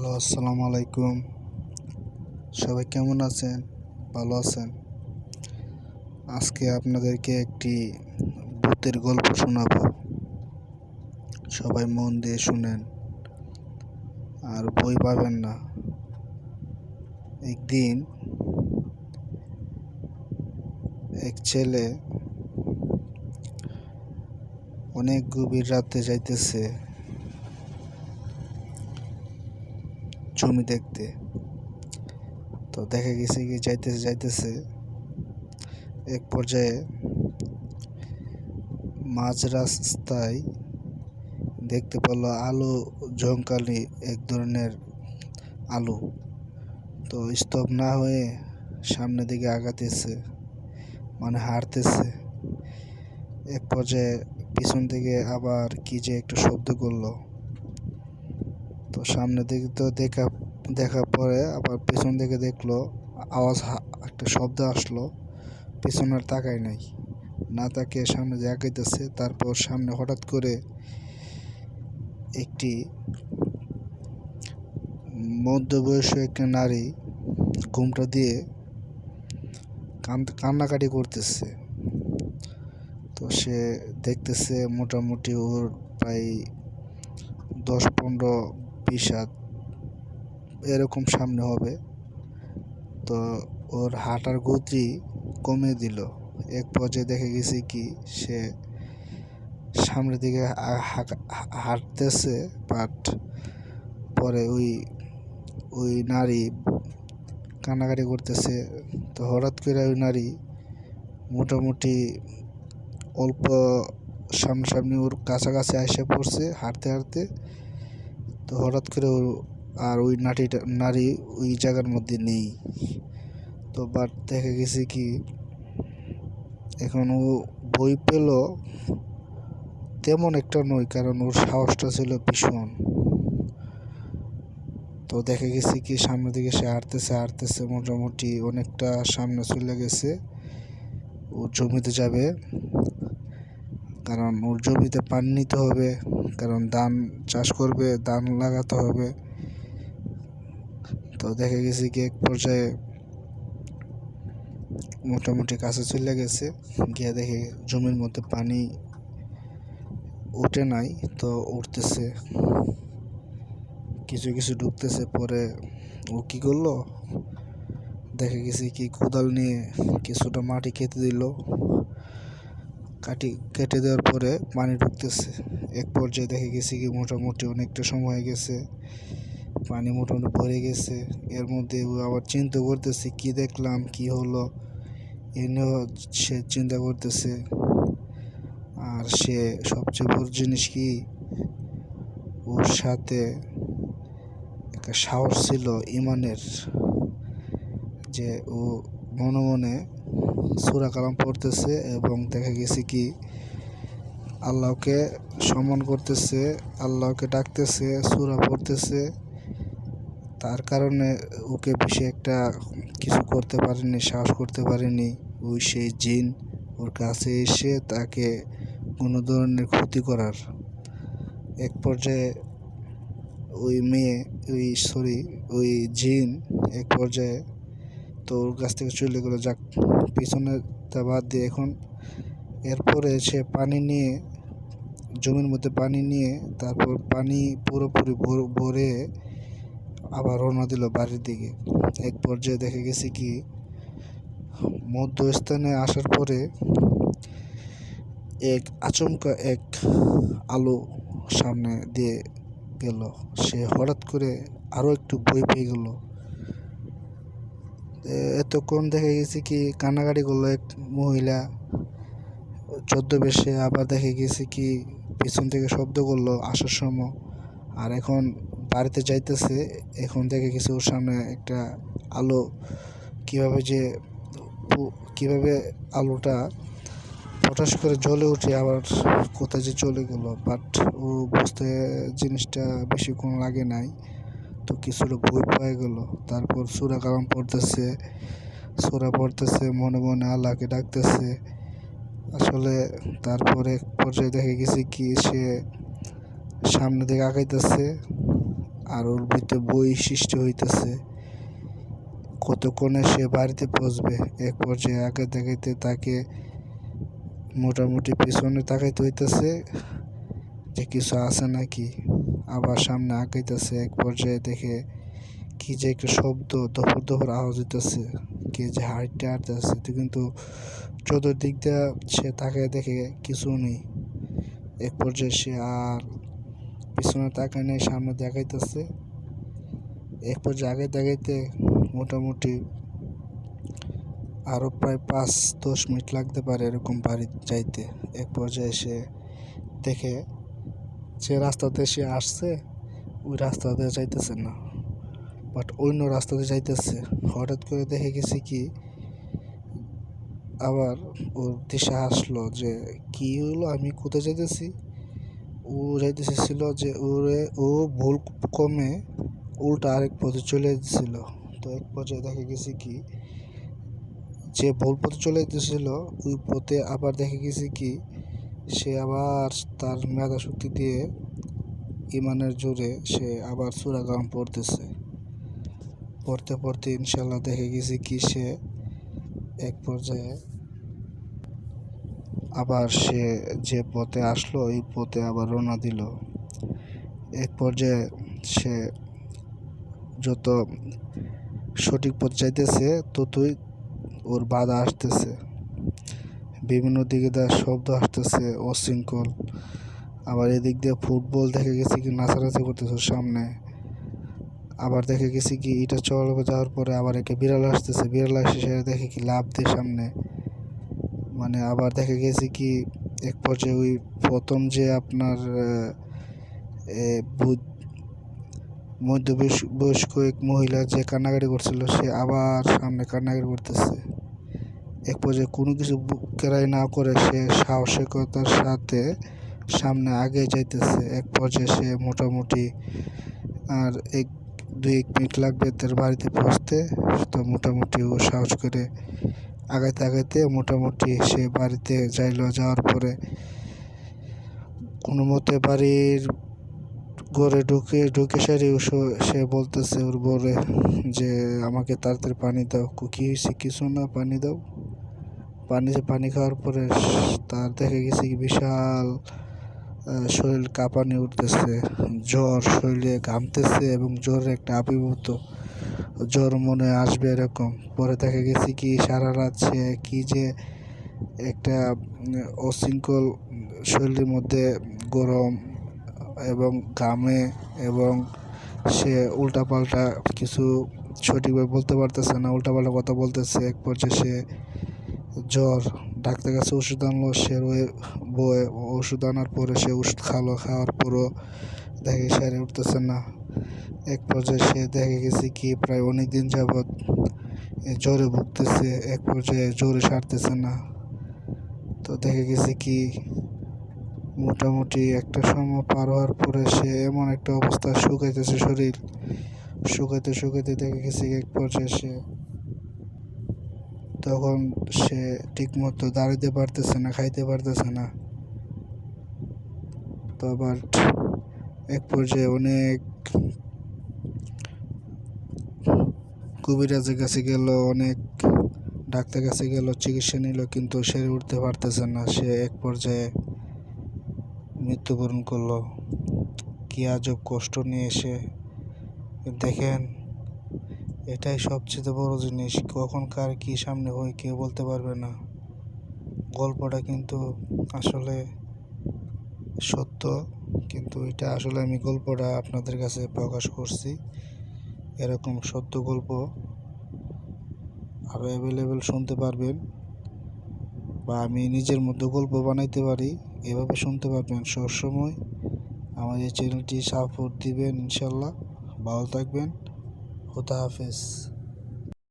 Hello, আসসালামু আলাইকুম। সবাই কেমন আছেন? ভালো আছেন? আজকে আপনাদেরকে একটি ভূতের গল্প শোনাবো। সবাই মন দিয়ে শুনেন, আর বই পাবেন না। একদিন এক ছেলে অনেক গভীর রাতে যাইতেছে। জমি দেখতে। তো দেখা গেছে কি যাইতেছে যাইতেছে। এক পর্যায়ে মাঝ রাস্তায় দেখতে পেল আলু ঝঙ্কালি এক ধরনের আলু। তো স্তব না হয়ে সামনের দিকে আগাতেছে মানে হাঁটতেছে। এক পর্যায়ে পিছন থেকে আবার কি যে একটা শব্দ করল। তো সামনের দিকে তো দেখা দেখার পরে আবার পেছন দিকে দেখল, আওয়াজ একটা শব্দ আসলো পেছনে আর তাকায় নাই। না তাকিয়ে সামনে আগাইতেছে তারপর সামনে হঠাৎ করে একটি মধ্যবয়স্ক একটা নারী ঘুমটা দিয়ে কান্নাকাটি করতেছে। তো সে দেখতেছে মোটামুটি ওর প্রায় দশ পনেরো বিশ হাত এরকম সামনে হবে। তো ওর হাঁটার গতি কমে দিল। এক পর্যায়ে দেখে গেছি কি সে সামনের দিকে হাঁটতেছে বাট পরে ওই ওই নারী কান্নাকাটি করতেছে। তো হঠাৎ করে ওই নারী মোটামুটি অল্প সামনাসামনি ওর কাছাকাছি এসে পড়ছে হাঁটতে হাঁটতে। তো হঠাৎ করে ওর আর ওই নারীটা নারী ওই জায়গার মধ্যে নেই। তো বাট দেখা গেছে কি, এখন ও বই পেল, তেমন একটা নয়, কারণ ওর সাহসটা ছিল ভীষণ। তো দেখা গেছে কি, সামনের দিকে সে হাঁটতেছে হাঁটতেছে মোটামুটি অনেকটা সামনে চলে গেছে। ও জমিতে যাবে, কারণ ওর জমিতে পানি নিতে হবে, কারণ ধান চাষ করবে, ধান লাগাতে হবে। তো দেখা গেছে কি এক পর্যায়ে মোটামুটি কাছে চলে গেছে। গিয়ে দেখে জমির মধ্যে পানি উঠে নাই, তো উঠতেছে। কিছু কিছু ঢুকতেছে পরে ও কি করল? দেখে গেছে কি কোদাল নিয়ে কিছুটা মাটি কেটে দিল। কাটি, কেটে দেওয়ার পরে পানি ঢুকতেছে। এক পর্যায়ে দেখে গেছি কি মোটামুটি অনেকটা সময় হয়ে গেছে। পানি মোটামুটি ভরে গেছে। এর মধ্যে আবার চিন্তা করতেছে, কি দেখলাম, কি হলো? এ নিয়েও সে চিন্তা করতেছে। আর সে সবচেয়ে বড় জিনিস কি? ওর সাথে একটা সাহস ছিল ইমানের, যে ও মনে মনে সুরা কালাম পড়তেছে এবং দেখা গেছে কি, আল্লাহকে সম্মান করতেছে, আল্লাহকে ডাকতেছে, সুরা পড়তেছে। তার কারণে ওকে বেশি একটা কিছু করতে পারেনি, সাহস করতে পারেনি। ওই সেই জিন ওর কাছে এসে তাকে কোনো ধরনের ক্ষতি করার। এক পর্যায়ে ওই মেয়ে, ওই সরি ওই জিন এক পর্যায়ে তো ওর কাছ থেকে চলে গেলো, যাক, পিছনে তা বাদ দিয়ে এখন এরপরে সে পানি নিয়ে, জমির মধ্যে পানি নিয়ে তারপর পানি পুরোপুরি ভরে আবার রওনা দিল বাড়ির দিকে। এক পর্যায়ে দেখে গেছি কি, মধ্যস্থানে আসার পরে এক আচমকা এক আলো সামনে দিয়ে গেল। সে হঠাৎ করে আরও একটু বই পেয়ে গেল। এতক্ষণ দেখে গেছি কি, কান্নাকাটি করল এক মহিলা। চোদ্দ বেশে আবার দেখে গেছি কি, পিছন থেকে শব্দ করল আসার সময়। আর এখন বাড়িতে যাইতেছে, এখন দেখে গেছে ওর সামনে একটা আলো কীভাবে যে কীভাবে আলোটা হঠাৎ করে জ্বলে উঠে আবার কোথায় যে চলে গেল। বাট ও বুঝতে জিনিসটা বেশিক্ষণ লাগে নাই, তো কিছুটা বই পায়ে গেল। তারপর সুরা কালাম পড়তেছে, সুরা পড়তেছে, মনে মনে আল্লাহকে ডাকতেছে। আসলে তারপরে পর্যায়ে দেখে গেছি কি সে সামনে দিকে আগাইতেছে। আর ওর ভিতরে বই সৃষ্টি হইতেছে। কতক্ষণে সে বাড়িতে পৌঁছবে? এক পর্যায়ে আগে দেখাইতে তাকে মোটামুটি পিছনে তাকাইতে হইতেছে যে কিছু আছে নাকি। আবার সামনে আঁকাইতেছে এক পর্যায়ে দেখে কি যে একটা শব্দ, দফর দফর আওয়াজ হইতেছে, কে যে হাঁটতে হাঁটতেছে। কিন্তু চতুর্দিক দিয়ে সে তাকায় দেখে কিছু নেই। এক পর্যায়ে সে আর পিছনে তাকায় নেই, সামনে দেখাইতেছে। এক পর্যায়ে আগে দেখাইতে মোটামুটি আরও প্রায় পাঁচ দশ মিনিট লাগতে পারে এরকম বাড়ি যাইতে। এক পর্যায়ে সে দেখে যে রাস্তাতে সে আসছে, ওই রাস্তাতে যাইতেছে না। বাট অন্য রাস্তাতে যাইতেছে। হঠাৎ করে দেখে গেছি কি, আবার ওর দিশা আসলো যে, কি হলো? আমি কোথায় যাইতেছি? ও যাইতেছে ছিল যে ওরে ও ভুল কমে উল্টা আরেক পথে চলে যেতেছিল তো এক পর্যায়ে দেখা গেছে কি, যে ভুল পথে চলে যেতেছিল ওই পথে আবার দেখা গেছে কি, সে আবার তার মেধা শক্তি দিয়ে ইমানের জোরে সে আবার সুরাগাম পড়তেছে। পড়তে পড়তে ইনশাল্লাহ দেখে গেছি কি, সে এক পর্যায়ে আবার সে যে পথে আসলো ওই পথে আবার রওনা দিল। এক পর্যায়ে সে যত সঠিক পথ চাইতেছে, ততই ওর বাধা আসতেছে। বিভিন্ন দিকে তার শব্দ আসতেছে, অশৃঙ্খল। আবার এদিক দিয়ে ফুটবল দেখে গেছি কি নাচানাচি করতেছে ওর সামনে। আবার দেখে গেছি কি এটা চল যাওয়ার পরে আবার একটা বিড়াল আসতেছে। বিড়াল আসে সে দেখে কি লাভ দিয়ে সামনে। মানে আবার দেখা গেছে কি, এক পর্যায়ে ওই প্রথম যে আপনার মধ্যবয়স্ক এক মহিলা যে কান্নাকাটি করছিল, সে আবার সামনে কান্নাকাটি করতেছে। এক পর্যায়ে কোনো কিছু কেরাই না করে সে সাহসিকতার সাথে সামনে আগে যাইতেছে। এক পর্যায়ে সে মোটামুটি আর এক, দুই এক মিনিট লাগবে তার বাড়িতে পৌঁছতে। তো মোটামুটি ও সাহস করে আগাইতে আগাইতে মোটামুটি সে বাড়িতে যাইলো, যাওয়ার পরে কোনো মতে বাড়ির ঘরে ঢুকে ঢুকে সারি সে বলতেছে ওর বরে যে, আমাকে তাড়াতাড়ি পানি দাও। কী হয়েছে কিছু না, পানি দাও। পানি পানি খাওয়ার পরে তার দেখে গেছে কি বিশাল শরীর কাঁপানি উঠতেছে। জ্বর শরীরে ঘামতেছে এবং জ্বরের একটা আবির্ভূত জ্বর মনে আসবে এরকম। পরে দেখা গেছে কি সারা রাত সে কী যে একটা অশৃঙ্খল শরীরের মধ্যে গরম এবং ঘামে এবং সে উল্টাপাল্টা কিছু সঠিকভাবে বলতে পারতেছে না, উল্টাপাল্টা কথা বলতেছে। এক পর্যায়ে সে জ্বর, ডাক্তার কাছে ওষুধ আনলো, সে বয়ে ওষুধ আনার পরে সে ওষুধ খালো, খাওয়ার পরও দেখে সেরে উঠতেছে না। এক পর্যায়ে সে দেখে গেছে কি প্রায় অনেক দিন যাবৎ জ্বরে ভুগতেছে, এক পর্যায়ে জ্বরে সারতেছে না। তো দেখে গেছে কি মোটামুটি একটা সময় পার হওয়ার পরে সে এমন একটা অবস্থা শুকাইতেছে শরীর। শুকাইতে শুকাইতে দেখে গেছে এক পর্যায়ে সে তখন সে ঠিকমতো দাঁড়াতে পারতেছে না, খাইতে পারতেছে না। তো আবার এক পর্যায়ে অনেক কবিরাজের কাছে গেল, অনেক ডাক্তার কাছে গেল, চিকিৎসা নিল, কিন্তু সেরে উঠতে পারতেছে না। সে এক পর্যায়ে মৃত্যুবরণ করল। কি আজব কষ্ট নিয়ে এসে। দেখেন, এটাই সবচেয়ে বড় জিনিস। কখন কার কী সামনে হয় কেউ বলতে পারবে না। গল্পটা কিন্তু আসলে সত্য। কিন্তু এটা আসলে আমি গল্পটা আপনাদের কাছে প্রকাশ করছি। এরকম সত্য গল্প আরও অ্যাভেলেবেল শুনতে পারবেন বা আমি নিজের মতো গল্প বানাইতে পারি, এভাবে শুনতে পারবেন। সবসময় আমার এই চ্যানেলটি সাপোর্ট দিবেন ইনশাল্লাহ। ভালো থাকবেন। খুদা হাফেজ।